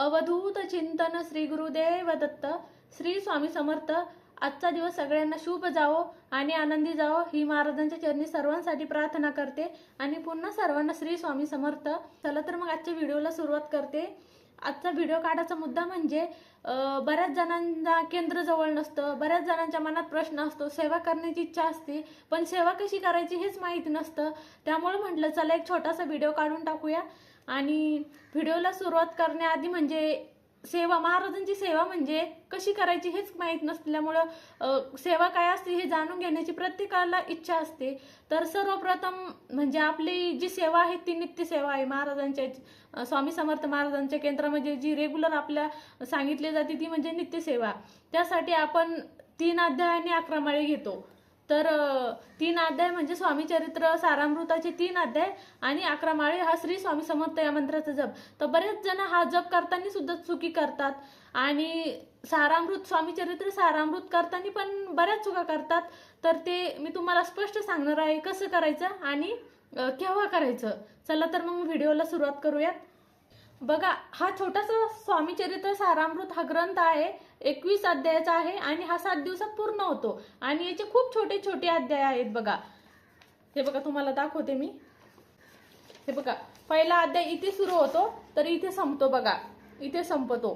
अवधूत चिंतन श्री गुरुदेव दत्त श्री स्वामी समर्थ. आजचा दिवस सगळ्यांना शुभ जावो आणि आनंदी जावो. ही महाराजांच्या चरणी सर्वांसाठी प्रार्थना करते आणि पुन्हा सर्वांना श्री स्वामी समर्थ. चला तर मग आजच्या व्हिडिओला सुरुवात करते. आजचा व्हिडिओ काढायचा मुद्दा म्हणजे बऱ्याच जणांना केंद्र जवळ नसतं बऱ्याच जणांच्या मनात प्रश्न असतो सेवा करण्याची इच्छा असते पण सेवा कशी करायची हेच माहिती नसतं. त्यामुळे म्हटलं चला एक छोटासा व्हिडिओ काढून टाकूया. आणि व्हिडिओला सुरुवात करण्याआधी म्हणजे सेवा महाराजांची सेवा म्हणजे कशी करायची हेच माहीत नसल्यामुळं सेवा काय असते हे जाणून घेण्याची प्रत्येकाला इच्छा असते. तर सर्वप्रथम म्हणजे आपली जी सेवा आहे ती नित्य सेवा आहे. महाराजांच्या स्वामी समर्थ महाराजांच्या केंद्रामध्ये जी रेग्युलर आपल्या सांगितली जाते ती म्हणजे नित्य सेवा. त्यासाठी आपण तीन अध्याय आणि अकरा माळे घेतो. तर तीन अध्याय म्हणजे स्वामी चरित्र सारामृताचे तीन अध्याय आणि अकरा माळे हा श्री स्वामी समर्थ या मंत्राचा जप. तर बरेच जण हा जप करताना सुद्धा चुकी करतात. आणि सारामृत स्वामी चरित्र सारामृत करताना पण बऱ्याच चुका करतात. तर ते मी तुम्हाला स्पष्ट सांगणार आहे कसं करायचं आणि केव्हा करायचं. चला तर मग व्हिडिओला सुरुवात करूयात. बघा हा छोटासा स्वामीचरित्र सारामृत हा ग्रंथ आहे एकवीस अध्यायाचा आहे आणि हा सात दिवसात पूर्ण होतो. आणि याचे खूप छोटे छोटे अध्याय आहेत बघा. हे बघा तुम्हाला दाखवते मी. हे बघा पहिला अध्याय इथे सुरू होतो तर इथे संपतो बघा. इथे संपतो.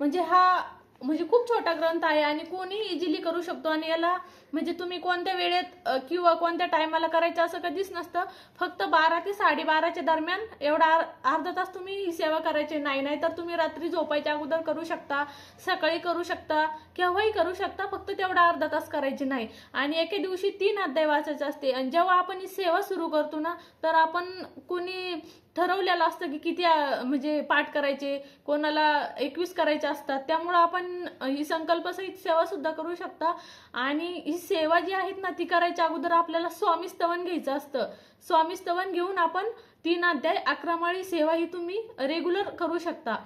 म्हणजे हा म्हणजे खूप छोटा ग्रंथ आहे आणि कोणी इझिली करू शकतो आणि याला म्हणजे तुम्ही कोणत्या वेळेत किंवा कोणत्या टायमाला करायचं असं कधीच नसतं. फक्त बारा ते साडेबाराच्या दरम्यान एवढा अर्धा तास तुम्ही ही सेवा करायची. नाही नाही तर तुम्ही रात्री झोपायच्या अगोदर करू शकता सकाळी करू शकता केव्हाही करू शकता फक्त तेवढा अर्धा तास करायची नाही. आणि एके दिवशी तीन अध्याय वाचायचे असते. आणि जेव्हा आपण ही सेवा सुरू करतो ना तर आपण कोणी ठरवलेलं असतं की किती म्हणजे पाठ करायचे कोणाला एकवीस करायचे असतात. त्यामुळं आपण ही संकल्पसहित सेवा सुद्धा करू शकता. आणि ही सेवा जी आहेत ना ती करायच्या अगोदर आपल्याला स्वामी स्तवन घ्यायचं असतं. स्वामी स्तवन घेऊन आपण तीन अध्याय अकरा माळी सेवा ही तुम्ही रेग्युलर करू शकता.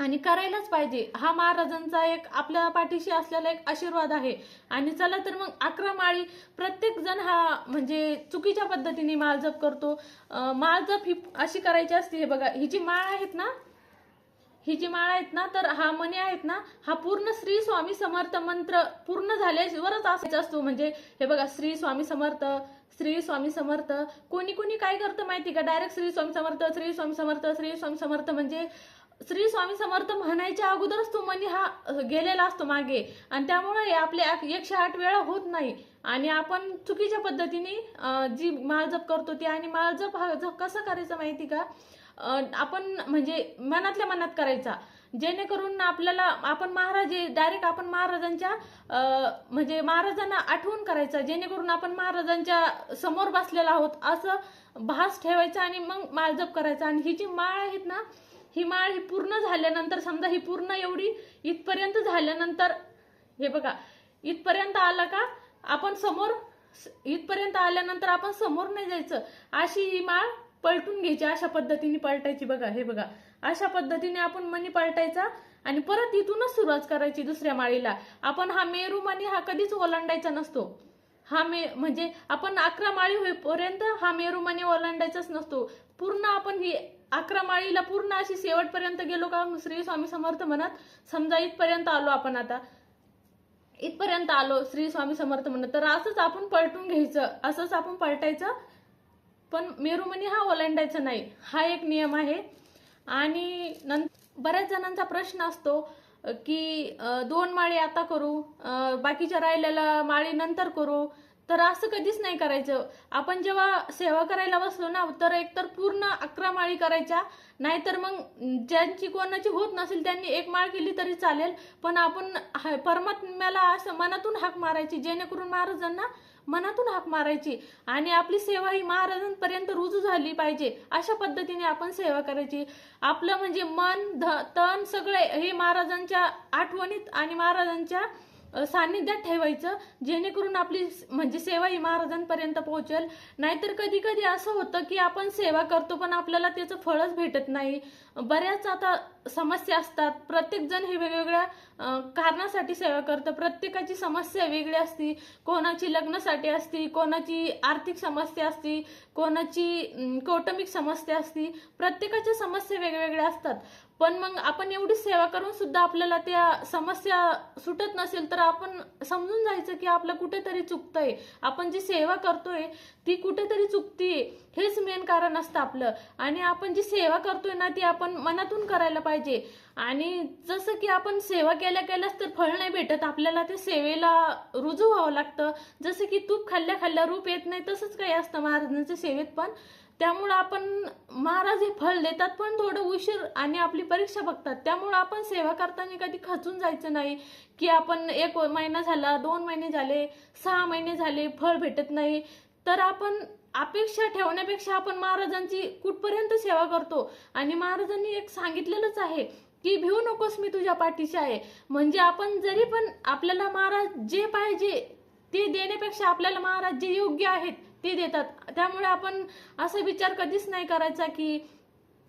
आणि करायलाच पाहिजे. हा महाराजांचा एक आपल्या पाठीशी असलेला एक आशीर्वाद आहे. आणि चला तर मग अकरा माळी प्रत्येक जण हा म्हणजे चुकीच्या पद्धतीने माळजप करतो. माळजप ही अशी करायची असते हे बघा ही जी माळ आहेत ना ही जी माळ आहेत ना तर हा मणी आहेत ना हा पूर्ण श्री स्वामी समर्थ मंत्र पूर्ण झाल्यावरच असायचा असतो. म्हणजे हे बघा श्री स्वामी समर्थ श्री स्वामी समर्थ कोणी कोणी काय करतं माहिती का? डायरेक्ट श्री स्वामी समर्थ श्री स्वामी समर्थ श्री स्वामी समर्थ म्हणजे श्री स्वामी समर्थ म्हणायच्या अगोदरच तो मनी हा गेलेला असतो मागे. आणि त्यामुळे आपले एकशे आठ वेळा होत नाही. आणि आपण चुकीच्या पद्धतीने जी माळजप करतो ती आणि माळजप हा जप कसा करायचा माहिती का? आपण म्हणजे मनातल्या मनात करायचा. जेणेकरून आपल्याला आपण महाराज डायरेक्ट आपण महाराजांच्या म्हणजे महाराजांना आठवण करायचं. जेणेकरून आपण महाराजांच्या समोर बसलेला आहोत. असं भास ठेवायचा आणि मग माळजप करायचा. आणि ही जी माळ आहेत ना ही माळ ही पूर्ण झाल्यानंतर समजा ही पूर्ण एवढी इथपर्यंत झाल्यानंतर हे बघा इथपर्यंत आला का? आपण समोर इथपर्यंत आल्यानंतर आपण समोर नाही जायचं. अशी ही माळ पलटून घ्यायची अशा पद्धतीने पलटायची बघा हे बघा. अशा पद्धतीने आपण मनी पलटायचा आणि परत इथूनच सुरुवात करायची दुसऱ्या माळीला. आपण हा मेरू मनी हा कधीच ओलांडायचा नसतो. हा मे म्हणजे आपण अकरा माळी होईपर्यंत हा मेरू मनी ओलांडायचाच नसतो. पूर्ण आपण ही अकरा माळीला पूर्ण अशी शेवटपर्यंत गेलो का? श्री स्वामी समर्थ म्हणत समजा इथपर्यंत आलो आपण आता. इथपर्यंत आलो श्री स्वामी समर्थ म्हणत तर असंच आपण पलटून घ्यायचं असंच आपण पलटायचं. पण मेरुमणी हा ओलांडायचा नाही. हा एक नियम आहे. आणि नंतर बऱ्याच जणांचा प्रश्न असतो की दोन माळी आता करू बाकीच्या राहिलेल्या माळी नंतर करू. तर असं कधीच नाही करायचं. आपण जेव्हा सेवा करायला बसलो ना तर एकतर पूर्ण अकरा माळी करायच्या नाहीतर मग ज्यांची कोणाची होत नसेल त्यांनी एक माळ केली तरी चालेल. पण आपण परमात्म्याला असं मनातून हाक मारायची जेणेकरून महाराजांना मनातून हाक मारायची. आणि आपली सेवा ही महाराजांपर्यंत रुजू झाली पाहिजे अशा पद्धतीने आपण सेवा करायची. आपलं म्हणजे मन ध तन सगळे हे महाराजांच्या आठवणीत आणि महाराजांच्या सान्निध्यात ठेवायचं जेणेकरून आपली म्हणजे सेवा ही महाराजांपर्यंत पोहोचेल. नाहीतर कधी कधी असं होतं की आपण सेवा करतो पण आपल्याला त्याचं फळच भेटत नाही. बऱ्याच आता समस्या असतात. प्रत्येकजण हे वेगवेगळ्या कारणासाठी सेवा करतं. प्रत्येकाची समस्या वेगळी असती. कोणाची लग्नासाठी असती कोणाची आर्थिक समस्या असती कोणाची कौटुंबिक समस्या असती. प्रत्येकाच्या समस्या वेगवेगळ्या असतात. पण मग आपण एवढी सेवा करून सुद्धा आपल्याला त्या समस्या सुटत नसेल तर आपण समजून जायचं की आपलं कुठेतरी चुकतंय. आपण जी सेवा करतोय ती कुठेतरी चुकतीये हेच मेन कारण असतं आपलं. आणि आपण जी सेवा करतोय ना ती आपण मनातून करायला पाहिजे. पाहिजे. आणि जसं की आपण सेवा केल्या केल्यास तर फळ नाही भेटत. आपल्याला ते सेवेला रुजू व्हावं लागतं. जसं की तूप खाल्ल्या खाल्ल्या रूप येत नाही तसंच काही असतं महाराजांच्या सेवेत पण. त्यामुळं आपण महाराज हे फळ देतात पण थोडं उशीर आणि आपली परीक्षा बघतात. त्यामुळं आपण सेवा करताना कधी खचून जायचं नाही की आपण एक महिना झाला दोन महिने झाले सहा महिने झाले फळ भेटत नाही. तर आपण अपेक्षा ठेवण्यापेक्षा आपण महाराजांची कुठपर्यंत सेवा करतो? आणि महाराजांनी एक सांगितलेलंच आहे की भिवू नकोस मी तुझ्या पाठीशी आहे. म्हणजे आपण जरी पण आपल्याला महाराज जे पाहिजे ते देण्यापेक्षा आपल्याला महाराज जे योग्य आहेत ते देतात. त्यामुळे आपण असा विचार कधीच नाही करायचा की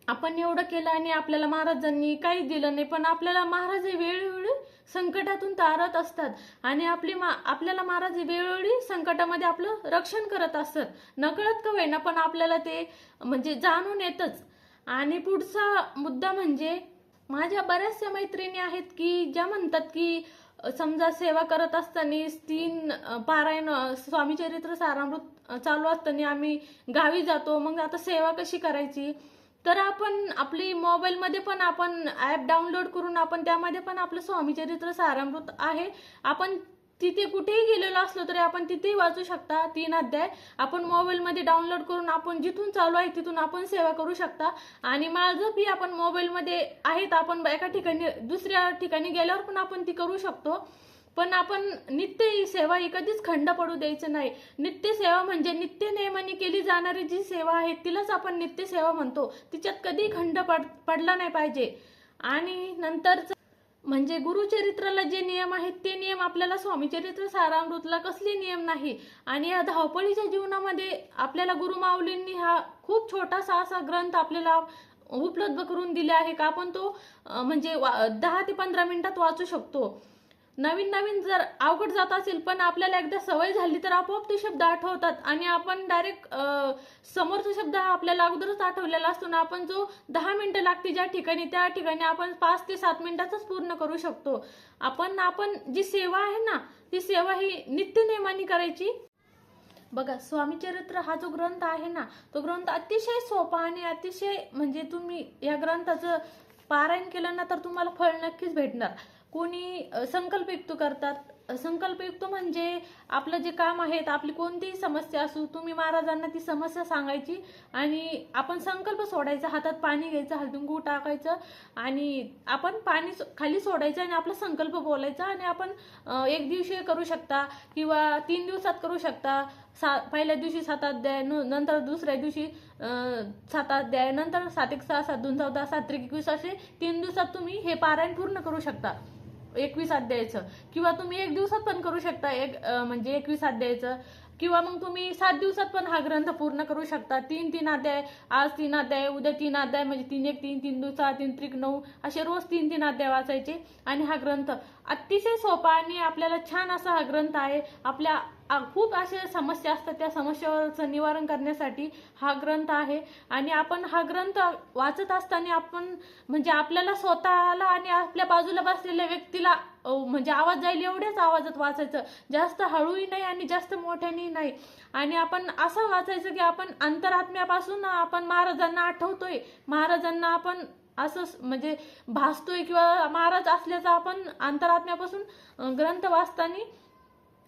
आपण एवढं केलं आणि आपल्याला महाराजांनी काहीच दिलं नाही पण आपल्याला महाराज हे वेळोवेळी संकटातून तारत असतात. आणि आपली मा आपल्याला महाराज हे वेळोवेळी संकटामध्ये आपलं रक्षण करत असतात. नकळत का होईना पण आपल्याला ते म्हणजे जाणून येतच. आणि पुढचा मुद्दा म्हणजे माझ्या बऱ्याचशा मैत्रिणी आहेत की ज्या म्हणतात की समजा सेवा करत असताना तीन पारायण स्वामी चरित्र सारामृत चालू असताना आम्ही गावी जातो. मग आता सेवा कशी करायची? तर आपण आपली मोबाईलमध्ये पण आपण ॲप डाउनलोड करून आपण त्यामध्ये पण आपलं स्वामीचरित्र सारामृत आहे. आपण तिथे कुठेही गेलेलो असलो तरी आपण तिथेही वाचू शकता. तीन अध्याय. आपण मोबाईलमध्ये डाउनलोड करून आपण जिथून चालू आहे तिथून आपण सेवा करू शकता. आणि माळजपी आपण मोबाईलमध्ये आहेत. आपण एका ठिकाणी दुसऱ्या ठिकाणी गेल्यावर पण आपण ती करू शकतो. पण आपण नित्य ही सेवा ही कधीच खंड पडू द्यायचं नाही. नित्य सेवा म्हणजे नित्य नियमाने केली जाणारी जी सेवा आहे तिलाच आपण नित्य सेवा म्हणतो. तिच्यात कधी खंड पड पडला नाही पाहिजे. आणि नंतर म्हणजे गुरुचरित्राला जे नियम आहेत ते नियम आपल्याला स्वामीचरित्र सारामृतला कसले नियम नाही. आणि या धावपळीच्या जीवनामध्ये आपल्याला गुरुमाऊलींनी हा खूप छोटासा असा ग्रंथ आपल्याला उपलब्ध करून दिला आहे का आपण तो म्हणजे वा- दहा ते पंधरा मिनिटात वाचू शकतो. नवीन नवीन जर अवघड जात असेल पण आपल्याला एकदा सवय झाली तर आपोआप ते शब्द आठवतात. आणि आपण डायरेक्ट समोरचा शब्द हा आपल्याला अगोदरच आठवलेला असतो ना आपण जो दहा मिनिटं लागते ज्या ठिकाणी त्या ठिकाणी आपण पाच ते सात मिनिटातच पूर्ण करू शकतो. आपण आपण जी सेवा आहे ना ती सेवा ही नित्य नेमाने करायची. बघा स्वामीचरित्र हा जो ग्रंथ आहे ना तो ग्रंथ अतिशय सोपा आणि अतिशय म्हणजे तुम्ही या ग्रंथाचं पारायण केलं ना तर तुम्हाला फळ नक्कीच भेटणार. कोणी संकल्पयुक्त करतात. संकल्पयुक्त म्हणजे आपलं जे काम आहे तर आपली कोणतीही समस्या असू तुम्ही महाराजांना ती समस्या सांगायची आणि आपण संकल्प सोडायचा हातात पाणी घ्यायचं हळदून टाकायचं आणि आपण पाणी सो- खाली सोडायचं आणि आपला संकल्प बोलायचा आणि आपण एक दिवशी करू शकता किंवा तीन दिवसात करू शकता. सा पहिल्या दिवशी सात अध्याय नंतर दुसऱ्या दिवशी अं, सात अध्याय नंतर सात एक सहा सात दोन चौदा सात त्रिक एकवीस असे तीन दिवसात तुम्ही हे पारायण पूर्ण करू शकता. एकवीस अध्यायाचं किंवा तुम्ही एक दिवसात पण करू शकता एक म्हणजे एकवीस अध्यायाचं किंवा मग तुम्ही सात दिवसात पण हा ग्रंथ पूर्ण करू शकता. तीन तीन अध्याय आज तीन अध्याय उद्या तीन अध्याय म्हणजे तीन एक तीन तीन दिवसा तीन त्रिक नऊ असे रोज तीन तीन अध्याय वाचायचे. आणि हा ग्रंथ अतिशय सोपा आणि आपल्याला छान असा हा ग्रंथ आहे. आपल्या खूप अशा समस्या असतात. त्या समस्यावरचं निवारण करण्यासाठी हा ग्रंथ आहे. आणि आपण हा ग्रंथ वाचत असताना आपण म्हणजे आपल्याला स्वतःला आणि आपल्या बाजूला बसलेल्या व्यक्तीला म्हणजे आवाज जाईल एवढ्याच आवाजात वाचायचं. जास्त हळूही नाही आणि जास्त मोठ्याने नाही. आणि आपण असं वाचायचं की आपण अंतरात्म्यापासून आपण महाराजांना आठवतोय. महाराजांना आपण असं म्हणजे भासतोय किंवा महाराज असल्याचा आपण अंतरात्म्यापासून ग्रंथ वाचताना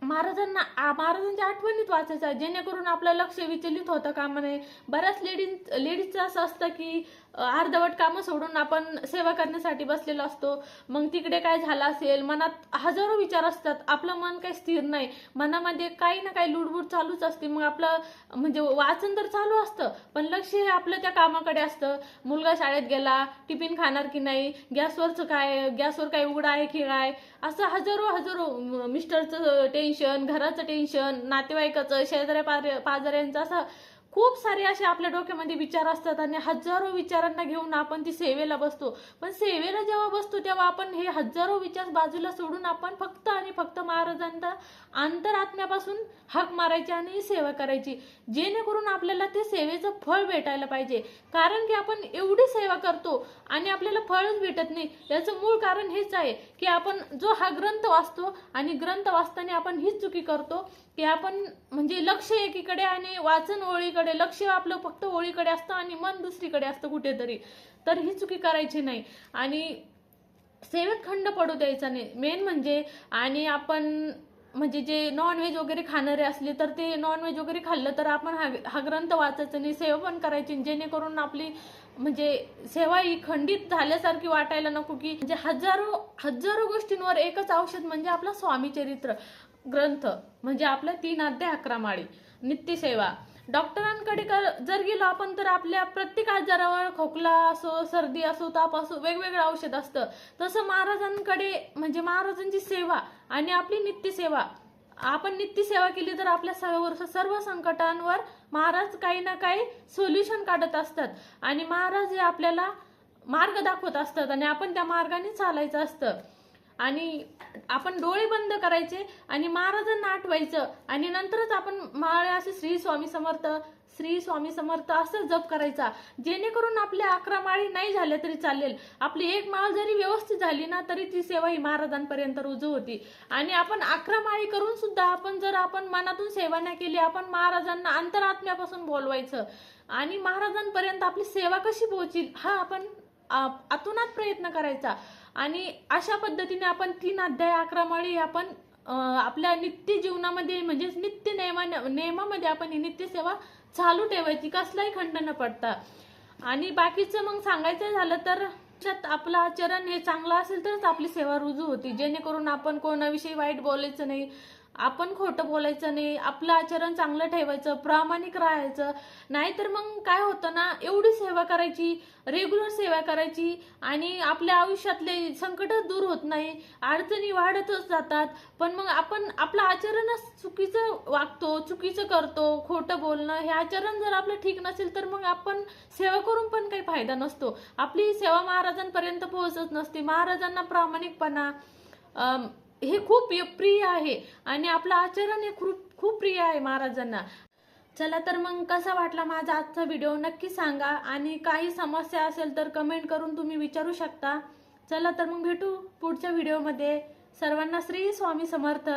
महाराजांना आ- महाराजांच्या आठवणीत वाचायचं जेणेकरून आपलं लक्ष विचलित होतं कामा नये बऱ्याच लेडीज लेडीजचं असं असतं की अर्धवट कामं सोडून आपण सेवा करण्यासाठी बसलेलो असतो. मग तिकडे काय झालं असेल मनात हजारो विचार असतात. आपलं मन काही स्थिर नाही. मनामध्ये काही ना काही लुडबुड चालूच असते. मग आपलं म्हणजे वाचन तर चालू असतं पण लक्ष हे आपलं त्या कामाकडे असतं. मुलगा शाळेत गेला टिफिन खाणार की नाही गॅसवरचं काय गॅसवर काय उघडा आहे की काय असं हजारो हजारो मिस्टरचं टेन्शन टेन्शन घराचं टेन्शन नातेवाईकाचं शेजाऱ्या पार- पाजाऱ्यांचं असं खूप सारे असे आपल्या डोक्यामध्ये विचार असतात आणि हजारो विचारांना घेऊन आपण ती सेवेला बसतो. पण सेवेला जेव्हा बसतो तेव्हा आपण हे हजारो विचार बाजूला सोडून आपण फक्त आणि फक्त महाराजांचा अंतरात्म्यापासून हाक मारायची आणि सेवा करायची. जेणेकरून आपल्याला ते सेवेचं फळ भेटायला पाहिजे. कारण की आपण एवढी सेवा करतो आणि आपल्याला फळच भेटत नाही. याचं मूळ कारण हेच आहे. की आपण जो हा ग्रंथ वाचतो आणि ग्रंथ वाचताना आपण हीच चुकी करतो की आपण म्हणजे लक्ष एकीकडे आणि वाचन ओळीकडे लक्ष आपलं फक्त ओळीकडे असतं आणि मन दुसरीकडे असतं कुठेतरी. तर ही चुकी करायची नाही. आणि सेवेत खंड पडू द्यायचा नाही. मेन म्हणजे आणि आपण म्हणजे जे नॉनव्हेज वगैरे खाणारे असले तर ते नॉनव्हेज वगैरे खाल्लं तर आपण हा हा ग्रंथ वाचायचा नाही सेवा पण करायची जेणेकरून आपली म्हणजे सेवा ही खंडित झाल्यासारखी वाटायला नको की म्हणजे हजारो हजारो गोष्टींवर एकच औषध म्हणजे आपला स्वामी चरित्र ग्रंथ म्हणजे आपलं तीन अध्याय अकरा माळी नित्यसेवा डॉक्टरांकडे कर- जर गेलो आपण तर आपल्या प्रत्येक आजारावर खोकला असो सर्दी असो ताप असो वेगवेगळं औषध असतं. तसं महाराजांकडे म्हणजे महाराजांची सेवा आणि आपली नित्यसेवा आपण नित्यसेवा केली तर आपल्या सर्व सर्व संकटांवर महाराज काही ना काही सोल्युशन काढत असतात. आणि महाराज हे आपल्याला मार्ग दाखवत असतात आणि आपण त्या मार्गाने चालायचं असतं. आणि आपण डोळे बंद करायचे आणि महाराजांना आठवायचं आणि नंतरच आपण माळे असे श्री स्वामी समर्थ श्री स्वामी समर्थ असं जप करायचा. जेणेकरून आपल्या अकरा माळी नाही झाल्या तरी चालेल. आपली एक माळ जरी व्यवस्थित झाली ना तरी ती सेवा ही महाराजांपर्यंत रुजू होती. आणि आपण अकरा माळी करून सुद्धा आपण जर आपण मनातून सेवा नाही केली आपण महाराजांना अंतरात्म्यापासून बोलवायचं. आणि महाराजांपर्यंत आपली सेवा कशी पोहोचील हा आपण आतूनच प्रयत्न करायचा. आणि अशा पद्धतीने आपण तीन अध्याय अकरा माळी आपण आपल्या नित्य जीवनामध्ये म्हणजेच नित्य नियमा नियमामध्ये आपण ही नित्य सेवा चालू ठेवायची कसलाही खंड न पडता. आणि बाकीचं मग सांगायचं झालं तर त्यात आपलं आचरण हे चांगलं असेल तरच आपली सेवा रुजू होती. जेणेकरून आपण कोणाविषयी वाईट बोलायचं नाही. आपण खोटं बोलायचं नाही आपलं आचरण चांगलं ठेवायचं प्रामाणिक राहायचं. नाहीतर मग काय होतं ना एवढी सेवा करायची रेग्युलर सेवा करायची आणि आपल्या आयुष्यातले संकटच दूर होत नाही अडचणी वाढतच जातात. पण मग आपण आपलं आचरणच चुकीचं वागतो चुकीचं करतो खोटं बोलणं हे आचरण जर आपलं ठीक नसेल तर मग आपण सेवा करून पण काही फायदा नसतो. आपली सेवा महाराजांपर्यंत पोहोचत नसते. महाराजांना प्रामाणिकपणा हे खूप प्रिय आहे. आणि आपलं आचरण हे खूप खूप प्रिय आहे महाराजांना. चला तर मग कसा वाटला माझा आजचा व्हिडिओ नक्की सांगा. आणि काही समस्या असेल तर कमेंट करून तुम्ही विचारू शकता. चला तर मग भेटू पुढच्या व्हिडिओमध्ये सर्वांना श्री स्वामी समर्थ.